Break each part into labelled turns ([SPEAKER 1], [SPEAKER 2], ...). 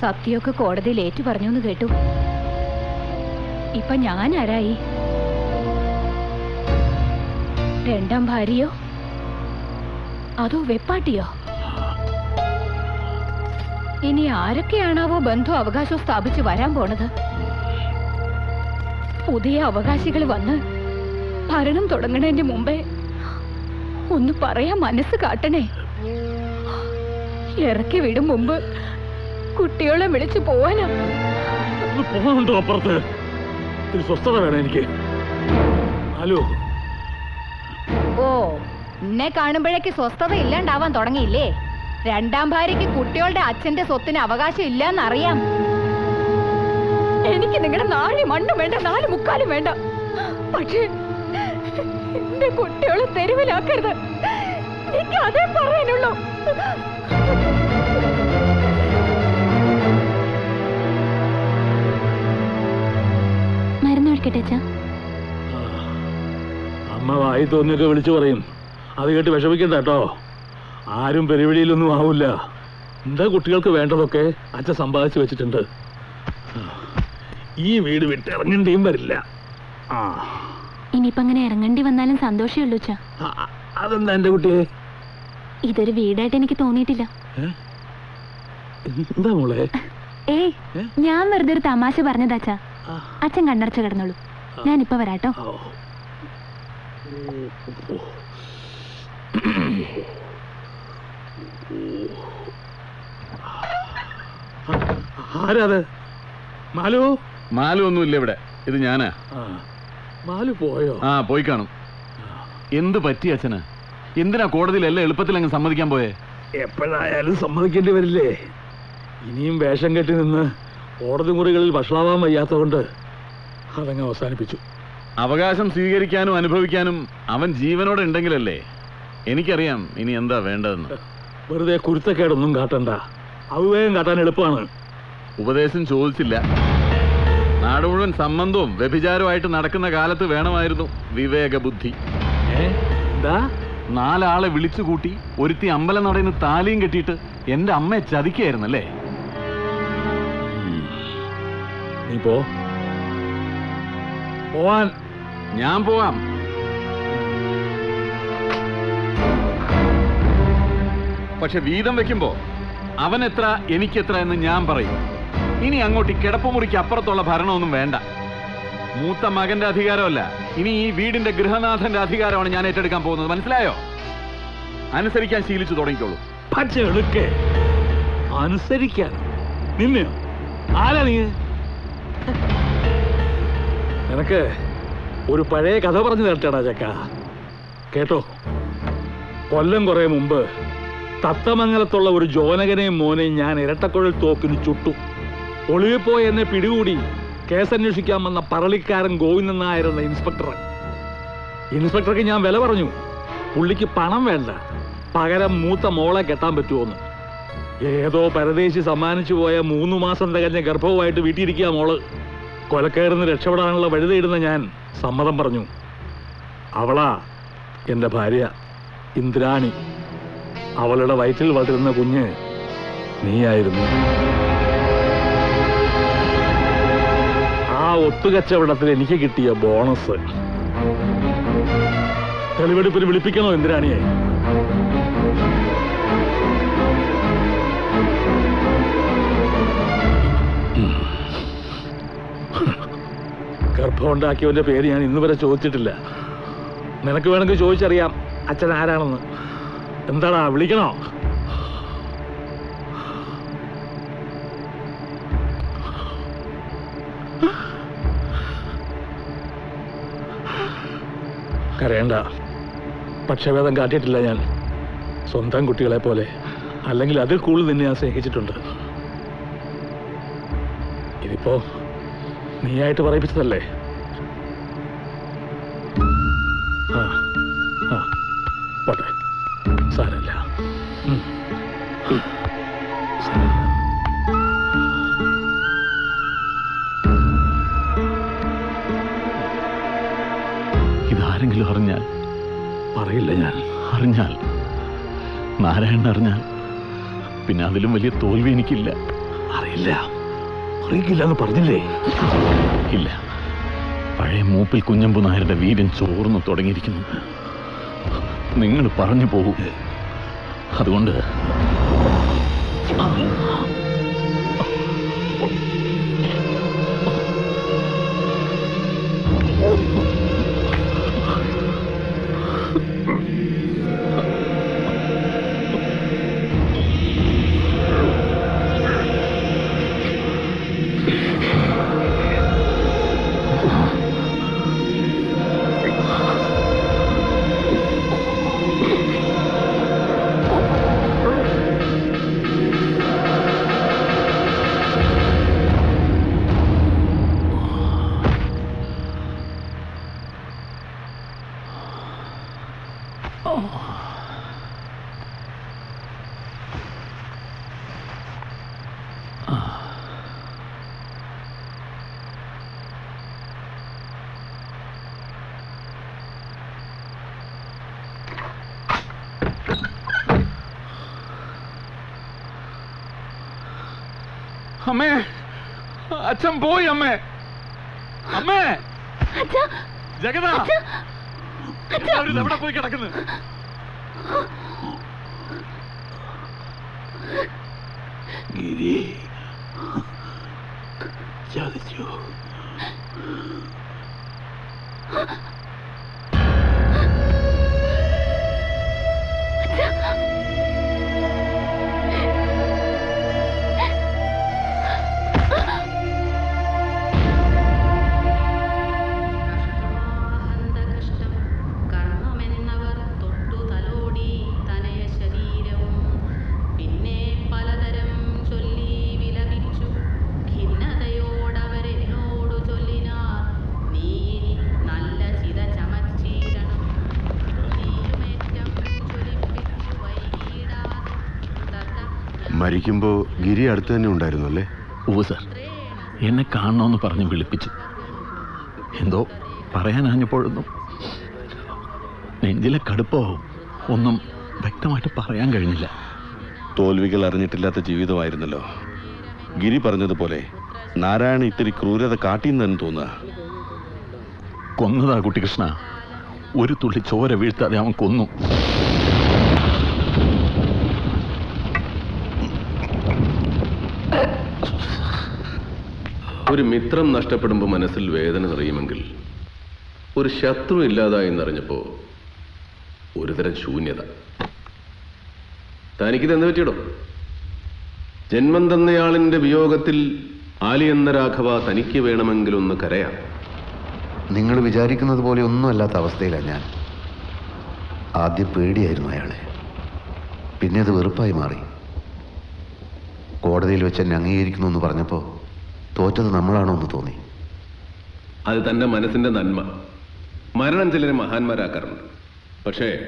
[SPEAKER 1] സത്യമൊക്കെ കോടതിയിൽ ഏറ്റു പറഞ്ഞു എന്ന് കേട്ടു. ഇപ്പൊ ഞാൻ ആരായി? രണ്ടാം ഭാര്യയോ? അതോ വെപ്പാട്ടിയോ? ഇനി ആരൊക്കെയാണാവോ ബന്ധു അവകാശം സ്ഥാപിച്ച് വരാൻ പോണത്? പുതിയ അവകാശികൾ വന്ന് ഭരണം തുടങ്ങണതിന്റെ മുമ്പേ ഒന്ന് പറയാൻ മനസ്സ് കാട്ടണേ. ഇറക്കി വിടും മുമ്പ് കുട്ടികളെ വിളിച്ചു പോവാനാ.
[SPEAKER 2] അപ്പുറത്ത്? ഒരു സ്വസ്ഥത വേണം എനിക്ക്. ഹലോ
[SPEAKER 1] ഓ എന്നെ കാണുമ്പോഴേക്ക് സ്വസ്ഥത ഇല്ലാണ്ടാവാൻ തുടങ്ങിയില്ലേ? രണ്ടാം ഭാര്യയ്ക്ക് കുട്ടികളുടെ അച്ഛന്റെ സ്വത്തിന് അവകാശം ഇല്ലെന്നറിയാം. എനിക്ക് നിങ്ങളുടെ നാല് മണ്ണും വേണ്ട നാല് മുക്കാലും വേണ്ട. പക്ഷേ എന്റെ കുട്ടികളെ തെരുവിലാക്കരുത്. എനിക്ക് അതേ പറയാനുള്ളൂ.
[SPEAKER 3] അച്ഛാ
[SPEAKER 2] അമ്മ വായി തോന്നിയൊക്കെ വിളിച്ചു പറയും. അത് കേട്ട് വിഷമിക്കണ്ട കേട്ടോ. ആരും പെരുവിളിയിലൊന്നും ആവില്ല എന്താ കുട്ടികൾക്ക് വേണ്ടതൊക്കെ അച്ഛൻ സമ്പാദിച്ചു വെച്ചിട്ടുണ്ട്. ഈ വീട് വിട്ട് ഇറങ്ങേണ്ടിയും വരില്ല. ആ.
[SPEAKER 3] ഇനിയിപ്പോ അങ്ങനെ ഇറങ്ങേണ്ടി വന്നാലും സന്തോഷമേ ഉള്ളൂ അച്ഛാ
[SPEAKER 2] ആ, അതെന്താ എന്റെ കുട്ടിയെ?
[SPEAKER 3] ഇതൊരു വീടായിട്ട് എനിക്ക് തോന്നിയിട്ടില്ല.
[SPEAKER 2] എന്താ മോളെ?
[SPEAKER 3] ഏയ്
[SPEAKER 2] ഏ?
[SPEAKER 3] ഞാൻ വെറുതെ ഒരു തമാശ പറഞ്ഞതാ അച്ഛാ. അച്ഛൻ കണ്ണടച്ച് കിടന്നോളൂ. ഞാനിപ്പോ വരാട്ടോ.
[SPEAKER 2] ഓ. ആരാ അത്? മാലു?
[SPEAKER 4] മാലു ഒന്നുമില്ല ഇവിടെ. ഇത് ഞാനാ.
[SPEAKER 2] ആ. മാലു പോയോ?
[SPEAKER 4] ആ പോയി കാണും. എന്ത് പറ്റി അച്ഛന്? എന്തിനാ കോടതിയിൽ എല്ലാം എളുപ്പത്തിൽ അങ്ങ് സമ്മതിക്കാൻ പോയേ?
[SPEAKER 2] എപ്പോഴായാലും സമ്മതിക്കേണ്ടി വരില്ലേ? ഇനിയും വേഷം കെട്ടി നിന്ന് കോടതി മുറികളിൽ വഷളാവാൻ വയ്യാത്തതുകൊണ്ട് അതങ്ങ് അവസാനിപ്പിച്ചു.
[SPEAKER 4] അവകാശം സ്വീകരിക്കാനും അനുഭവിക്കാനും അവൻ ജീവനോടെ ഉണ്ടെങ്കിലല്ലേ? എനിക്കറിയാം ഇനി എന്താ വേണ്ടതെന്ന്.
[SPEAKER 2] വെറുതെ കുരുത്തക്കേടൊന്നും കാട്ടണ്ട. അവിവേകം കാട്ടാൻ എളുപ്പമാണ്.
[SPEAKER 4] ഉപദേശം ചോദിച്ചില്ല. നാട് മുഴുവൻ സംബന്ധവും വ്യഭിചാരവുമായിട്ട് നടക്കുന്ന കാലത്ത് വേണമായിരുന്നു വിവേക ബുദ്ധി
[SPEAKER 2] എന്താ?
[SPEAKER 4] നാലാളെ വിളിച്ചു കൂട്ടി ഒരുത്തി അമ്പലം നടന്ന് താലിയും കെട്ടിയിട്ട് എന്റെ അമ്മയെ ചതിക്കായിരുന്നല്ലേ
[SPEAKER 2] നീ പോ. പോവാൻ.
[SPEAKER 4] ഞാൻ പോവാം. പക്ഷെ വീതം വെക്കുമ്പോ അവൻ എത്ര എനിക്കെത്ര എന്ന് ഞാൻ പറയും. ഇനി അങ്ങോട്ട് ഈ കിടപ്പുമുറിക്ക് അപ്പുറത്തുള്ള ഭരണമൊന്നും വേണ്ട. മൂത്ത മകന്റെ അധികാരമല്ല. ഇനി ഈ വീടിന്റെ ഗൃഹനാഥന്റെ അധികാരമാണ് ഞാൻ ഏറ്റെടുക്കാൻ പോകുന്നത്. മനസ്സിലായോ? അനുസരിക്കാൻ ശീലിച്ചു തുടങ്ങിക്കോളൂ.
[SPEAKER 2] അനുസരിക്കാൻ. നിന്നെയോ? ആരാ നീ? നിനക്ക് ഒരു പഴയ കഥ പറഞ്ഞു തരട്ടേടാ ചക്ക. കേട്ടോ? കൊല്ലം കുറെ മുമ്പ് തത്തമംഗലത്തുള്ള ഒരു ജോനകനെയും മോനെയും ഞാൻ ഇരട്ടക്കുഴൽ തോക്കിന് ചുട്ടു. ഒളിവിപ്പോയി എന്നെ പിടികൂടി കേസന്വേഷിക്കാൻ വന്ന പറളിക്കാരൻ ഗോവിന്ദൻ നായർ എന്ന ഇൻസ്പെക്ടർ ഇൻസ്പെക്ടർക്ക് ഞാൻ വില പറഞ്ഞു. പുള്ളിക്ക് പണം വേണ്ട. പകരം മൂത്ത മോളെ കെട്ടാൻ പറ്റുമോന്ന് ഏതോ പരദേശി സമ്മാനിച്ചു പോയ മൂന്ന് മാസം തികഞ്ഞ ഗർഭവുമായിട്ട് വീട്ടിയിരിക്കുക മോൾ. കൊലക്കയറുന്ന് രക്ഷപ്പെടാനുള്ള വഴി തേടുന്ന ഞാൻ സമ്മതം പറഞ്ഞു. അവളാ എന്റെ ഭാര്യ ഇന്ദ്രാണി. അവളുടെ വയറ്റിൽ വളരുന്ന കുഞ്ഞ് നീയായിരുന്നു. ആ ഒത്തുകച്ചവടത്തിൽ എനിക്ക് കിട്ടിയ ബോണസ്. തെളിവെടുപ്പിന് വിളിപ്പിക്കണോ ഇന്ദ്രാണിയെ? ഗർഭമുണ്ടാക്കിയവന്റെ പേര് ഞാൻ ഇന്ന് വരെ ചോദിച്ചിട്ടില്ല. നിനക്ക് വേണമെങ്കിൽ ചോദിച്ചറിയാം അച്ഛൻ ആരാണെന്ന്. എന്താടാ വിളിക്കണോ? കരയണ്ട. പക്ഷഭേദം കാട്ടിയിട്ടില്ല ഞാൻ. സ്വന്തം കുട്ടികളെ പോലെ. അല്ലെങ്കിൽ അതിൽ കൂടുതൽ നിന്നെ ഞാൻ സ്നേഹിച്ചിട്ടുണ്ട്. ഇതിപ്പോ നീയായിട്ട് പറയിപ്പിച്ചതല്ലേ? ആ ആ. പോട്ടെ. സാരല്ല
[SPEAKER 4] ഇതാരെങ്കിലും അറിഞ്ഞാൽ
[SPEAKER 2] പറയില്ല ഞാൻ.
[SPEAKER 4] അറിഞ്ഞാൽ? നാരായണൻ അറിഞ്ഞാൽ? പിന്നെ അതിലും വലിയ തോൽവി എനിക്കില്ല.
[SPEAKER 2] അറിയില്ല. അറിയില്ല എന്ന് പറഞ്ഞില്ലേ?
[SPEAKER 4] ഇല്ല. പഴയ മൂപ്പിൽ കുഞ്ഞമ്പു നായരുടെ വീര്യൻ ചോർന്നു തുടങ്ങിയിരിക്കുന്നു. നിങ്ങൾ പറഞ്ഞു പോകൂ. അതുകൊണ്ട് അമ്മേ അച്ഛൻ പോയി അമ്മേ. അമ്മേ. ജഗത അവർ എവിടെ പോയി കിടക്കുന്നു?
[SPEAKER 2] ഗിരി.
[SPEAKER 5] മരിക്കുമ്പോൾ ഗിരി അടുത്ത് തന്നെ ഉണ്ടായിരുന്നു അല്ലേ?
[SPEAKER 4] ഓ സർ. എന്നെ കാണണമെന്ന് പറഞ്ഞ് വിളിപ്പിച്ചു. എന്തോ പറയാനാഞ്ഞപ്പോഴൊന്നും നെഞ്ചിലെ കടുപ്പോ ഒന്നും വ്യക്തമായിട്ട് പറയാൻ കഴിഞ്ഞില്ല.
[SPEAKER 5] തോൽവികൾ അറിഞ്ഞിട്ടില്ലാത്ത ജീവിതമായിരുന്നല്ലോ. ഗിരി പറഞ്ഞതുപോലെ നാരായണ ഇത്തിരി ക്രൂരത കാട്ടിയെന്നു തോന്നുക.
[SPEAKER 4] കൊന്നതാ കുട്ടികൃഷ്ണ. ഒരു തുള്ളി ചോര വീഴ്ത്താതെ അവൻ കൊന്നു.
[SPEAKER 6] ഒരു മിത്രം നഷ്ടപ്പെടുമ്പോൾ മനസ്സിൽ വേദന നിറയുമെങ്കിൽ ഒരു ശത്രു ഇല്ലാതായി എന്നറിഞ്ഞപ്പോൾ ഒരുതരം ശൂന്യത. തനിക്കിത് എന്ത് പറ്റിയിടോ? ജന്മം തന്നയാളിന്റെ വിയോഗത്തിൽ ആലിയെന്ന രാഘവ തനിക്ക് വേണമെങ്കിലൊന്ന് കരയാം.
[SPEAKER 7] നിങ്ങൾ വിചാരിക്കുന്നത് പോലെ ഒന്നുമല്ലാത്ത അവസ്ഥയിലാണ് ഞാൻ. ആദ്യം പേടിയായിരുന്നു അയാളെ. പിന്നെ അത് വെറുപ്പായി മാറി. കോടതിയിൽ വെച്ച് എന്നെ അംഗീകരിക്കുന്നു എന്ന് പറഞ്ഞപ്പോൾ തോറ്റത് നമ്മളാണോ എന്ന് തോന്നി.
[SPEAKER 6] അത് തന്റെ മനസ്സിന്റെ നന്മ. മരണം ചിലരെ മഹാന്മാരാക്കാറുണ്ട്. പക്ഷേ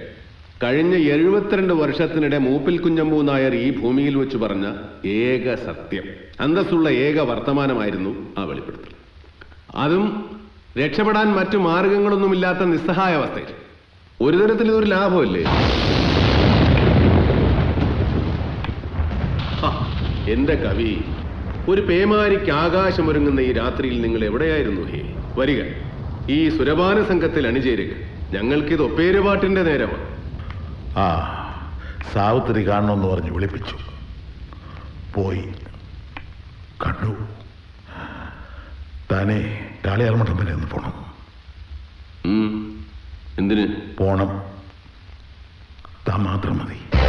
[SPEAKER 6] കഴിഞ്ഞ എഴുപത്തിരണ്ട് വർഷത്തിനിടെ മൂപ്പിൽ കുഞ്ഞമ്പൂ നായർ ഈ ഭൂമിയിൽ വെച്ച് പറഞ്ഞ ഏക സത്യം അന്തസ്സുള്ള ഏക വർത്തമാനമായിരുന്നു ആ വെളിപ്പെടുത്തൽ. അതും രക്ഷപ്പെടാൻ മറ്റു മാർഗങ്ങളൊന്നുമില്ലാത്ത നിസ്സഹായ അവസ്ഥയിൽ. ഒരു തരത്തിൽ ഇതൊരു ലാഭമല്ലേ? എന്റെ കവി ഒരു പേമാരിക്ക് ആകാശമൊരുങ്ങുന്ന ഈ രാത്രിയിൽ നിങ്ങൾ എവിടെയായിരുന്നു? ഹേ വരിക. ഈ സുരപാന സംഘത്തിൽ അണിചേരുക. ഞങ്ങൾക്കിത് ഒപ്പേരുപാട്ടിന്റെ നേരമാണ്.
[SPEAKER 8] ആ സാവിത്രി കാണണമെന്ന് പറഞ്ഞ് വിളിപ്പിച്ചു. പോയി. കണ്ടു. തന്നെ കാളിയാർമഠം വരെ ഒന്ന് പോണം.
[SPEAKER 6] എന്തിന്?
[SPEAKER 8] പോണം. താൻ മാത്രം മതി.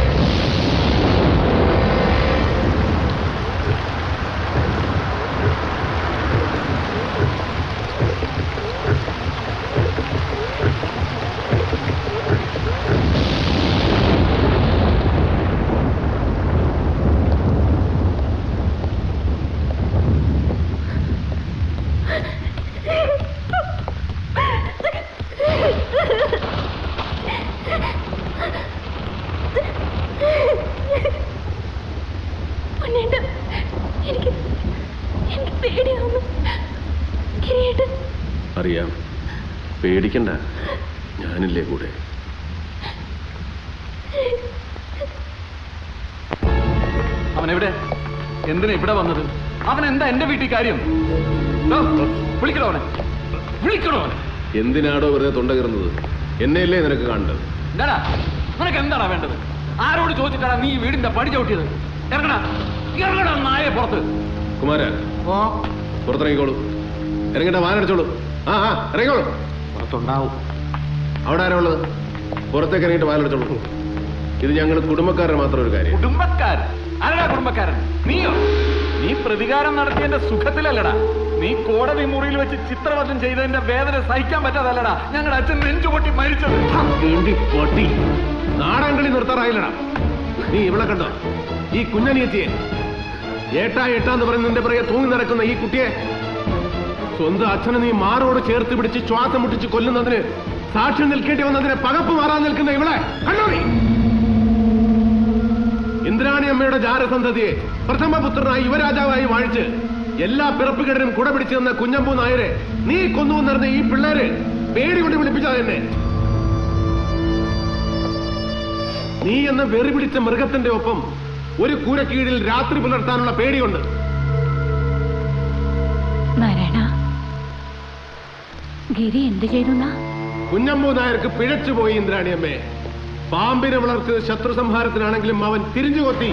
[SPEAKER 6] ഞാനില്ലേ കൂടെ?
[SPEAKER 4] അവൻ എവിടെ എന്തിനാ ഇവിടെ വന്നത്? അവൻ എന്താ എന്റെ വീട്ടിൽ കാര്യം? വിളിക്കണോ അവനെ. വിളിക്കണോ അവനെ.
[SPEAKER 6] എന്തിനാടോ വെറുതെ തൊണ്ട കയറുന്നത് എന്നെയല്ലേ നിനക്ക് കാണേണ്ടത്?
[SPEAKER 4] എന്താടാ നിനക്ക് എന്താടാ വേണ്ടത്? ആരോട് ചോദിച്ചിട്ടാണ് നീ ഈ വീടിന്റെ പടി ചവിട്ടിയത്? ഇറങ്ങണ ഇറങ്ങണ നായെ പുറത്ത്.
[SPEAKER 6] കുമാര പുറത്തിറങ്ങിക്കോളൂ. ഇറങ്ങിട്ട വാനടിച്ചോളൂ. ആ ആ ഇറങ്ങിക്കോളൂ.
[SPEAKER 2] പുറത്തുണ്ടാവും
[SPEAKER 6] അവിടെ ആരാ ഉള്ളത്? പുറത്തേക്ക് ഇറങ്ങിയിട്ട് വാലെടുത്തോളൂ ഇത് ഞങ്ങൾ കുടുംബക്കാരൻ മാത്രം ഒരു കാര്യം.
[SPEAKER 4] കുടുംബക്കാരൻ? അല്ലടാ കുടുംബക്കാരൻ? നീയോ? നീ പ്രതികാരം നടത്തിയതിന്റെ സുഖത്തിലല്ലടാ. നീ കോടതി മുറിയിൽ വെച്ച് ചിത്രവധം ചെയ്തതിന്റെ വേദന സഹിക്കാൻ പറ്റാതല്ലടാ. ഞങ്ങളുടെ അച്ഛൻ നെഞ്ചു പൊട്ടി
[SPEAKER 6] മരിച്ചത്. പൊട്ടി. നാടൻകളി നിർത്താറായില്ലടാ. നീ ഇവിടെ കണ്ടോ? ഈ കുഞ്ഞനിയത്തിയെ. ഏട്ടാ ഏട്ടാ എന്ന് പറഞ്ഞ് നിന്റെ പിറകെ തൂങ്ങി നടക്കുന്ന ഈ കുട്ടിയെ. സ്വന്തം അച്ഛനെ നീ മാറോട് ചേർത്ത് പിടിച്ച് ശ്വാസം മുട്ടിച്ച് കൊല്ലുന്നതിന് സാക്ഷ്യം നിൽക്കേണ്ടി വന്നതിന് പകപ്പ് മാറാൻ നിൽക്കുന്ന ഇവളെ കണ്ണൂരി. ഇന്ദ്രാണി അമ്മയുടെ ജാരസന്തതിയെ പ്രഥമപുത്രനായി യുവരാജാവായി വാഴിച്ച് എല്ലാ പിറപ്പുകേടിനും കുട പിടിച്ചു നിന്ന കുഞ്ഞമ്പൂ നായരെ നീ കൊന്നു എന്നറിഞ്ഞ ഈ പിള്ളേര് പേടി കൊണ്ട് വിളിപ്പിച്ചാൽ എന്നെ. നീ എന്ന വെറി പിടിച്ച മൃഗത്തിന്റെ ഒപ്പം ഒരു കൂരക്കീഴിൽ രാത്രി പുലർത്താനുള്ള പേടിയുണ്ട്.
[SPEAKER 3] നാരായണ ഗിരി എന്ത് ചെയ്തു എന്നാ
[SPEAKER 6] കുഞ്ഞമ്പൂ നായർക്ക് പിഴച്ചുപോയി ഇന്ദ്രാണിയമ്മേ. പാമ്പിനെ വളർത്തിയത് ശത്രു സംഹാരത്തിനാണെങ്കിലും അവൻ തിരിഞ്ഞു കൊത്തി.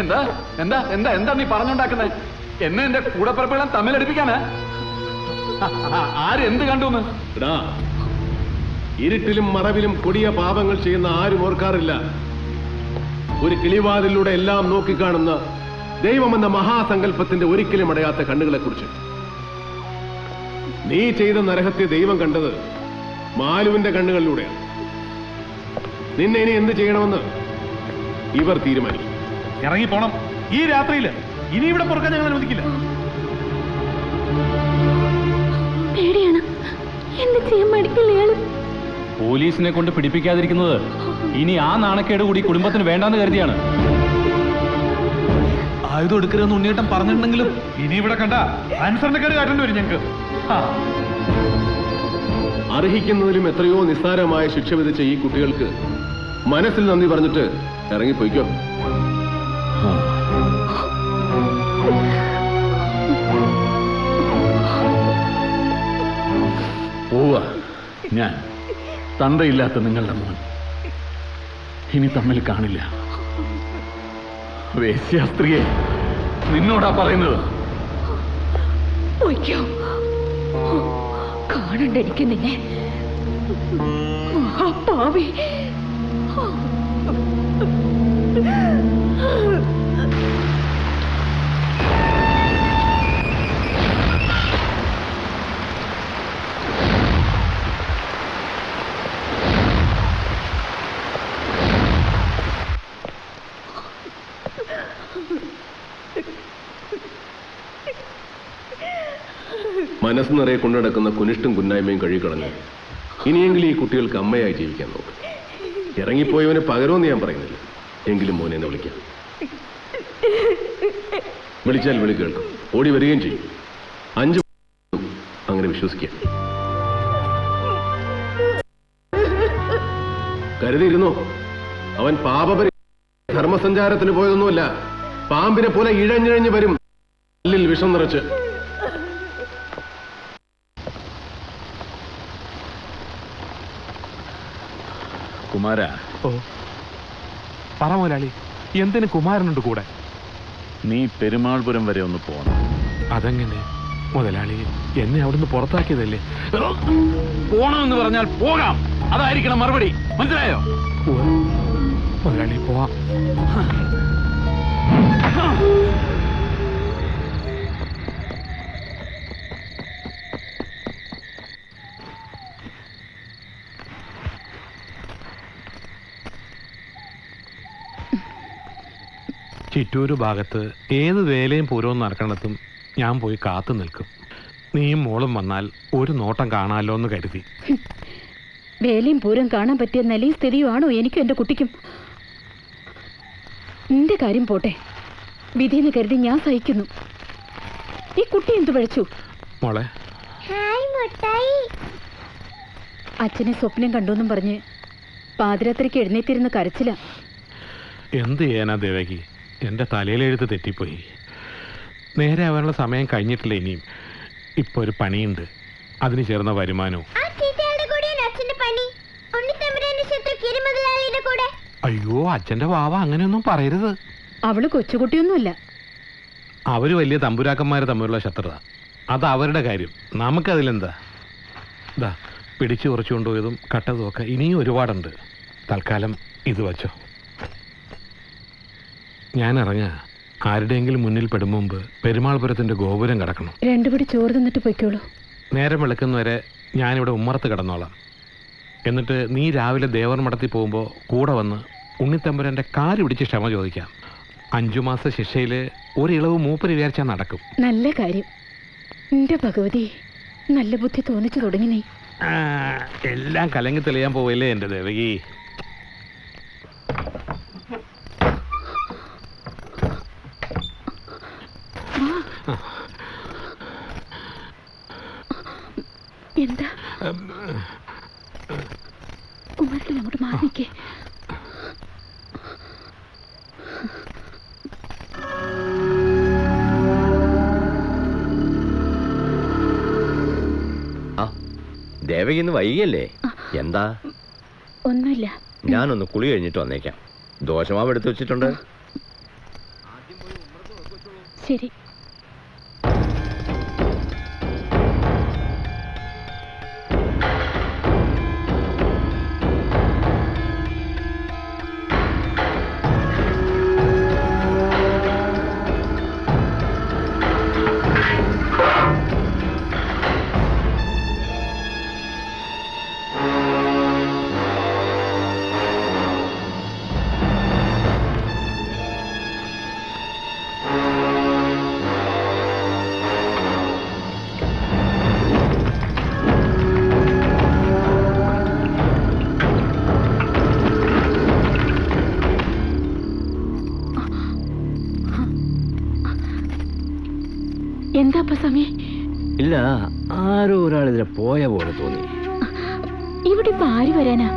[SPEAKER 4] എന്താ? എന്താ? എന്താ? എന്താ നീ പറഞ്ഞുണ്ടാക്കുന്നത് എന്നെ എന്റെ കൂടപ്പിറപ്പുകളും തമ്മിലടിപ്പിക്കാനാ? ആര് എന്ത് കണ്ടു
[SPEAKER 6] ഇരുട്ടിലും മറവിലും കൊടിയ പാപങ്ങൾ ചെയ്യുന്ന ആരും ഓർക്കാറില്ല. ഒരു കിളിവാതിലൂടെ എല്ലാം നോക്കിക്കാണുന്ന ദൈവമെന്ന മഹാസങ്കല്പത്തിന്റെ ഒരിക്കലും അടയാത്ത കണ്ണുകളെ കുറിച്ച് നീ ചെയ്ത നരഹത്യ ദൈവം കണ്ടത് മാലുവിന്റെ കണ്ണുകളിലൂടെയാണ്. നിന്നെ ഇനി എന്ത് ചെയ്യണമെന്ന് ഇവർ തീരുമാനിക്കും.
[SPEAKER 2] ഇറങ്ങി പോണം ഈ രാത്രിയിൽ ഇനി ഇവിടെ പുറക്കാൻ ഞങ്ങൾ അനുവദിക്കില്ല.
[SPEAKER 3] പേടിയാണ്. എന്ത് ചെയ്യാൻ മടിക്കില്ലയാൾ
[SPEAKER 9] പോലീസിനെ കൊണ്ട് പിടിപ്പിക്കാതിരിക്കുന്നത് ഇനി ആ നാണക്കേട് കൂടി കുടുംബത്തിന് വേണ്ടാന്ന് കരുതിയാണ്.
[SPEAKER 2] ആയുധം എടുക്കരുതെന്ന് ഉണ്ണിയേട്ടൻ പറഞ്ഞിട്ടുണ്ടെങ്കിലും ഇനി ഇവിടെ കണ്ട ആൻസറിന്റെ കയറി കാട്ടേണ്ടി വരും ഞങ്ങൾക്ക്.
[SPEAKER 6] അർഹിക്കുന്നതിലും എത്രയോ നിസ്സാരമായ ശിക്ഷ വിധിച്ച ഈ കുട്ടികൾക്ക് മനസ്സിൽ നന്ദി പറഞ്ഞിട്ട് ഇറങ്ങിപ്പോയിക്കോ.
[SPEAKER 4] പോവാ. ഞാൻ. തന്തയില്ലാത്ത നിങ്ങളുടെ മോൻ. ഇനി തമ്മിൽ കാണില്ല. വേശ്യാസ്ത്രീയെ നിന്നോടാ പറയുന്നത്.
[SPEAKER 1] കാണണ്ട എനിക്ക് നിന്നെ. മഹാപാവി
[SPEAKER 6] മനസ്സ് നിറയെ കൊണ്ടു നടക്കുന്ന കുനിഷ്ടും കുന്നായ്മയും കഴുകിക്കളഞ്ഞു. ഇനിയെങ്കിലും ഈ കുട്ടികൾക്ക് അമ്മയായി ജീവിക്കാൻ നോക്കും. ഇറങ്ങിപ്പോയവന് പകരമെന്ന് ഞാൻ പറയുന്നില്ല. എങ്കിലും മോനെ എന്നെ വിളിക്കാം. വിളിച്ചാൽ വിളി കേൾക്കും. ഓടി വരികയും ചെയ്യും. അഞ്ച് അങ്ങനെ വിശ്വസിക്കുക കരുതിയിരുന്നോ? അവൻ പാപപരി ധർമ്മസഞ്ചാരത്തിന് പോയതൊന്നുമല്ല. പാമ്പിനെ പോലെ ഇഴഞ്ഞിഴഞ്ഞ് വരും. വിഷം നിറച്ച്.
[SPEAKER 4] കുമാര?
[SPEAKER 2] ഓ. പറ മുതലാളി എന്തിന് കുമാരനുണ്ട് കൂടെ?
[SPEAKER 4] നീ പെരുമാൾപുരം വരെ ഒന്ന് പോണം.
[SPEAKER 2] അതെങ്ങനെ? മുതലാളി എന്നെ അവിടുന്ന് പുറത്താക്കിയതല്ലേ?
[SPEAKER 4] പോണമെന്ന് പറഞ്ഞാൽ പോകാം. അതായിരിക്കണം മറുപടി. മനസ്സിലായോ.
[SPEAKER 2] മുതലാളി പോവാം. ചിറ്റൂര് ഭാഗത്ത് ഏത് വേലയും പൂരവും നടക്കണത്തും ഞാൻ പോയി കാത്തു നിൽക്കും. നീയും മോളും വന്നാൽ ഒരു നോട്ടം കാണാമല്ലോ എന്ന് കരുതി.
[SPEAKER 1] വേലയും പൂരം കാണാൻ പറ്റിയ നിലയും സ്ഥിതിയുമാണോ എനിക്കും എന്റെ കുട്ടിക്കും? നിന്റെ കാര്യം പോട്ടെ. വിധിയെന്ന് കരുതി ഞാൻ സഹിക്കുന്നു. ഈ കുട്ടി എന്തു പഴിച്ചു?
[SPEAKER 2] മോളെ.
[SPEAKER 1] അച്ഛനെ സ്വപ്നം കണ്ടുവെന്നും പറഞ്ഞ് പാതിരാത്രിക്ക് എഴുന്നേറ്റിരുന്ന് കരച്ചില.
[SPEAKER 10] എന്ത് ചെയ്യാനാ ദേവകി? എന്റെ തലയിലെഴുത്ത് തെറ്റിപ്പോയി. നേരെ ആവാനുള്ള സമയം കഴിഞ്ഞിട്ടില്ല ഇനിയും. ഇപ്പൊ ഒരു പണിയുണ്ട്. അതിന് ചേർന്ന വരുമാനവും. അയ്യോ അച്ഛന്റെ വാവ അങ്ങനെയൊന്നും പറയരുത്.
[SPEAKER 11] അവൾ കൊച്ചുകുട്ടിയൊന്നുമല്ല.
[SPEAKER 10] അവർ വലിയ തമ്പുരാക്കന്മാരെ തമ്മിലുള്ള ശത്രുത. അത് അവരുടെ കാര്യം. നമുക്കതിലെന്താ? ഇതാ പിടിച്ചു കുറച്ചുകൊണ്ടുപോയതും കട്ടതും ഒക്കെ ഇനിയും ഒരുപാടുണ്ട്. തൽക്കാലം ഇത് വച്ചോ. ഞാൻ ഇറങ്ങാ ആരുടെയെങ്കിലും മുന്നിൽ പെടും മുമ്പ് പെരുമാൾപുരത്തിന്റെ ഗോപുരം കിടക്കണം.
[SPEAKER 11] രണ്ടുപടി ചോറ് തന്നിട്ട് പൊയ്ക്കോളൂ.
[SPEAKER 10] നേരം വെളുക്കുന്നവരെ ഞാനിവിടെ ഉമ്മറത്ത് കിടന്നോളാം. എന്നിട്ട് നീ രാവിലെ ദേവർ മഠത്തിൽ പോകുമ്പോൾ കൂടെ വന്ന് ഉണ്ണിത്തമ്പുരന്റെ കാൽ പിടിച്ച് ക്ഷമ ചോദിക്കാം. അഞ്ചു മാസ ശിക്ഷയിൽ ഒരിളവ് മൂപ്പര് വിചാരിച്ചാൽ നടക്കും.
[SPEAKER 11] നല്ല കാര്യം. എന്റെ ഭഗവതി നല്ല ബുദ്ധി തോന്നിച്ചു തുടങ്ങി നീ.
[SPEAKER 10] ആ, എല്ലാം കലങ്ങി തെളിയാൻ പോവല്ലേ എന്റെ ദേവകി?
[SPEAKER 12] വൈകിയല്ലേ എന്താ?
[SPEAKER 11] ഒന്നുമില്ല.
[SPEAKER 12] ഞാനൊന്ന് കുളി കഴിഞ്ഞിട്ട് വന്നേക്കാം. ദോശമാവ് എടുത്തു വെച്ചിട്ടുണ്ട്.
[SPEAKER 11] ശരി.
[SPEAKER 12] ഇല്ല ആരോ ഒരാൾ ഇതിലെ പോയ പോലെ തോന്നി.
[SPEAKER 11] ഇവിടെ ഇപ്പൊ ആര് വരാനാ?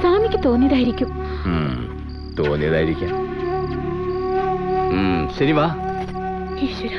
[SPEAKER 11] സ്വാമിക്ക് തോന്നിയതായിരിക്കും.
[SPEAKER 12] തോന്നിയതായിരിക്കാം. ശരി വാ.
[SPEAKER 11] ഈശ്വര.